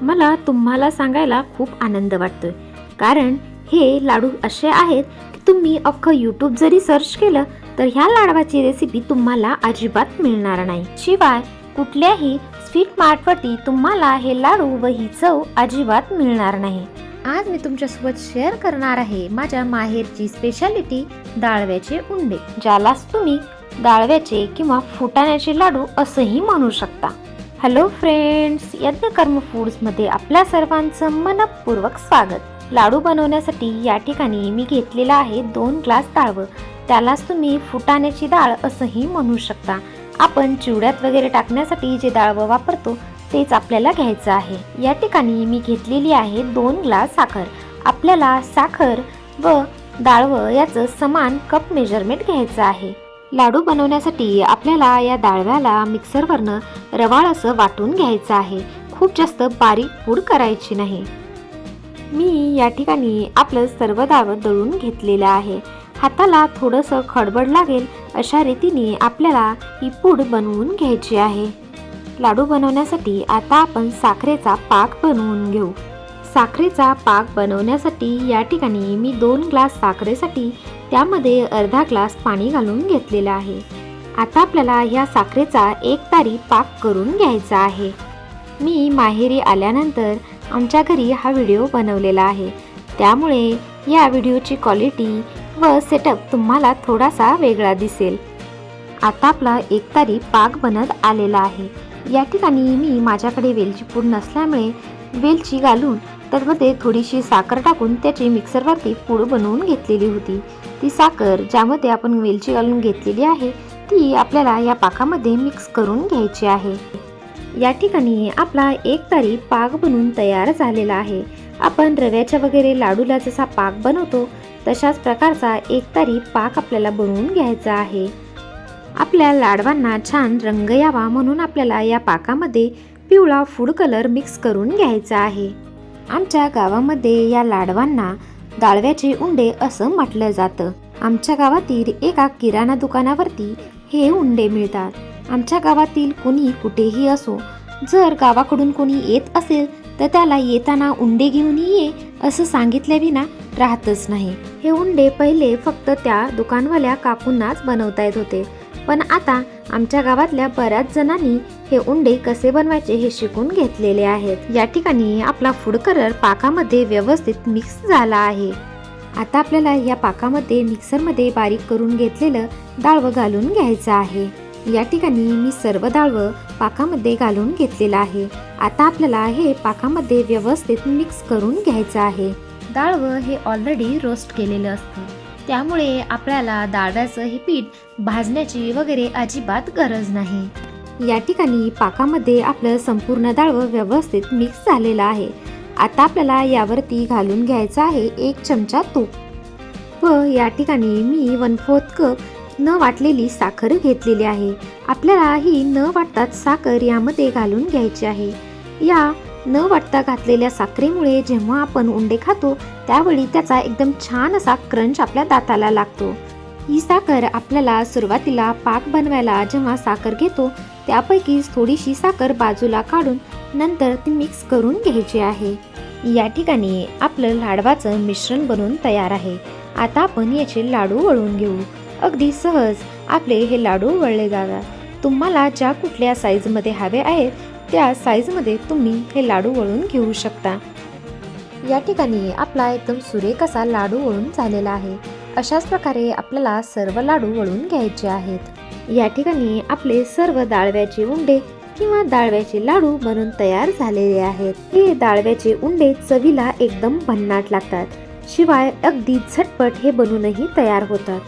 मला तुम्हाला सांगायला खूप आनंद वाटतोय. कारण हे लाडू असे आहेत की तुम्ही अख्खं यूट्यूब जरी सर्च केलं तर ह्या लाडवाची रेसिपी तुम्हाला अजिबात मिळणार नाही. शिवाय कुठल्याही स्वीट मार्टवरती तुम्हाला हे लाडू व ही चव अजिबात मिळणार नाही. आज मी तुमच्यासोबत शेअर करणार आहे माझ्या माहेरची स्पेशालिटी डाळव्याचे उंडे ज्यालाच तुम्ही डाळव्याचे किंवा फुटाण्याचे लाडू असंही म्हणू शकता. हॅलो फ्रेंड्स यज्ञकर्म फूड्समध्ये आपल्या सर्वांचं मनपूर्वक स्वागत. लाडू बनवण्यासाठी या ठिकाणी मी घेतलेला आहे दोन ग्लास डाळवं त्यालाच तुम्ही फुटाण्याची डाळ असंही म्हणू शकता. आपण चिवड्यात वगैरे टाकण्यासाठी जे डाळवं वापरतो तेच आपल्याला घ्यायचं आहे. या ठिकाणी मी घेतलेली आहे दोन ग्लास साखर. आपल्याला साखर व डाळवं याचं समान कप मेजरमेंट घ्यायचं आहे. लाडू बनवण्यासाठी आपल्याला या डाळव्याला मिक्सरवरनं रवाळ असं वाटून घ्यायचं आहे. खूप जास्त बारीक पूड करायची नाही. मी या ठिकाणी आपलं सर्व डाळवं दळून घेतलेलं आहे. हाताला थोडंसं खडबड लागेल अशा रीतीने आपल्याला ही पूड बनवून घ्यायची आहे. लाडू बनवण्यासाठी आता आपण साखरेचा पाक बनवून घेऊ. साखरेचा पाक बनवण्यासाठी या ठिकाणी मी दोन ग्लास साखरेसाठी त्यामध्ये अर्धा ग्लास पाणी घालून घेतलेलं आहे. आता आपल्याला ह्या साखरेचा एक तारी पाक करून घ्यायचा आहे. मी माहेरी आल्यानंतर आमच्या घरी हा व्हिडिओ बनवलेला आहे. त्यामुळे या व्हिडिओची क्वालिटी व सेटअप तुम्हाला थोडासा वेगळा दिसेल. आता आपला एक तारी पाक बनत आलेला आहे. या ठिकाणी मी माझ्याकडे वेलची पूड नसल्यामुळे वेलची घालून त्यामध्ये थोडीशी साखर टाकून त्याची मिक्सरवरती पूड बनवून घेतलेली होती. ती साखर ज्यामध्ये आपण वेलची घालून घेतलेली आहे ती आपल्याला या पाकामध्ये मिक्स करून घ्यायची आहे. या ठिकाणी आपला एक तारी पाक बनवून तयार झालेला आहे. आपण रव्याच्या वगैरे लाडूला जसा पाक बनवतो तशाच प्रकारचा एक तारी पाक आपल्याला बनवून घ्यायचा आहे. आपल्या लाडवांना छान रंग यावा म्हणून आपल्याला या पाकामध्ये पिवळा फूड कलर मिक्स करून घ्यायचा आहे. आमच्या गावामध्ये या लाडवांना डाळव्याचे उंडे असं म्हटलं जातं. आमच्या गावातील एका किराणा दुकानावरती हे उंडे मिळतात. आमच्या गावातील कोणी कुठेही असो जर गावाकडून कोणी येत असेल तर त्याला येताना उंडे घेऊन ये असं सांगितल्याविना राहतच नाही. हे उंडे पहिले फक्त त्या दुकानवाल्या काकूंनाच बनवता येत होते. पण आता आमच्या गावातल्या बऱ्याच जणांनी हे उंडे कसे बनवायचे हे शिकून घेतलेले आहेत. या ठिकाणी आपला फूड कलर पाकामध्ये व्यवस्थित मिक्स झाला आहे. आता आपल्याला या पाकामध्ये मिक्सरमध्ये बारीक करून घेतलेलं डाळवं घालून घ्यायचं आहे. या ठिकाणी मी सर्व डाळवं पाकामध्ये घालून घेतलेलं आहे. आता आपल्याला हे पाकामध्ये व्यवस्थित मिक्स करून घ्यायचं आहे. डाळवं हे ऑलरेडी रोस्ट केलेलं असतं. त्यामुळे आपल्याला डाळव्याचं हे पीठ भाजण्याची वगैरे अजिबात गरज नाही. या ठिकाणी पाकामध्ये आपलं संपूर्ण डाळवं व्यवस्थित मिक्स झालेलं आहे. आता आपल्याला यावरती घालून घ्यायचं आहे एक चमचा तूप. व या ठिकाणी मी वन फोर्थ कप न वाटलेली साखर घेतलेली आहे. आपल्याला ही न वाटताच साखर यामध्ये घालून घ्यायची आहे. या न वाटता घातलेल्या साखरेमुळे जेव्हा आपण उंडे खातो त्यावेळी त्याचा एकदम छान असा क्रंच आपल्या दाताला लागतो. ही साखर आपल्याला सुरुवातीला पाक बनवायला जेव्हा साखर घेतो त्यापैकीच थोडीशी साखर बाजूला काढून नंतर ती मिक्स करून घ्यायची आहे. या ठिकाणी आपलं लाडवाचं मिश्रण बनवून तयार आहे. आता आपण याचे लाडू वळून घेऊ. अगदी सहज आपले हे लाडू वळले जातात. तुम्हाला ज्या कुठल्या साईजमध्ये हवे आहेत त्या साईजमध्ये तुम्ही हे लाडू वळून घेऊ शकता. या ठिकाणी आपला एकदम सुरेख असा लाडू वळून झालेला आहे. अशाच प्रकारे आपल्याला सर्व लाडू वळून घ्यायचे आहेत. या ठिकाणी आपले सर्व डाळव्याचे उंडे किंवा डाळव्याचे लाडू बनून तयार झालेले आहेत. हे डाळव्याचे उंडे चवीला एकदम भन्नाट लागतात. शिवाय अगदी झटपट हे बनूनही तयार होतात.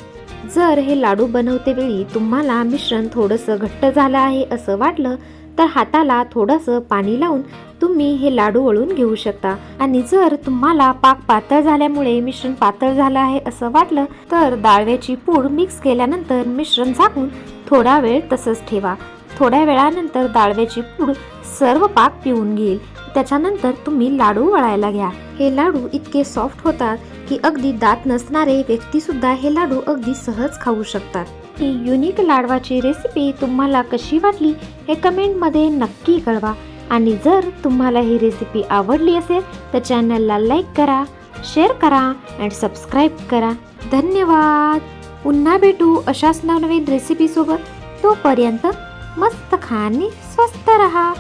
जर हे लाडू बनवते वेळी तुम्हाला मिश्रण थोडंसं घट्ट झालं आहे असं वाटलं तर हाताला थोडंसं पाणी लावून तुम्ही हे लाडू वळून घेऊ शकता. आणि जर तुम्हाला पाक पातळ झाल्यामुळे मिश्रण पातळ झालं आहे असं वाटलं तर डाळव्याची पूड मिक्स केल्यानंतर मिश्रण झाकून थोडा वेळ तसंच ठेवा. थोड्या वेळानंतर दाळव्याची पूड सर्व पाक पिऊन घेईल. त्याच्यानंतर तुम्ही लाडू वळायला घ्या. हे लाडू इतके सॉफ्ट होतात की अगदी दात नसणारे व्यक्ती सुद्धा हे लाडू अगदी सहज खाऊ शकतात. ही युनिक लाडवाची रेसिपी तुम्हाला कशी वाटली हे कमेंटमध्ये नक्की कळवा. आणि जर तुम्हाला ही रेसिपी आवडली असेल तर चॅनलला लाईक करा शेअर करा अँड सबस्क्राईब करा. धन्यवाद. पुन्हा भेटू अशाच नवनवीन रेसिपीसोबत तोपर्यंत मस्त खा आणि स्वस्त रहा.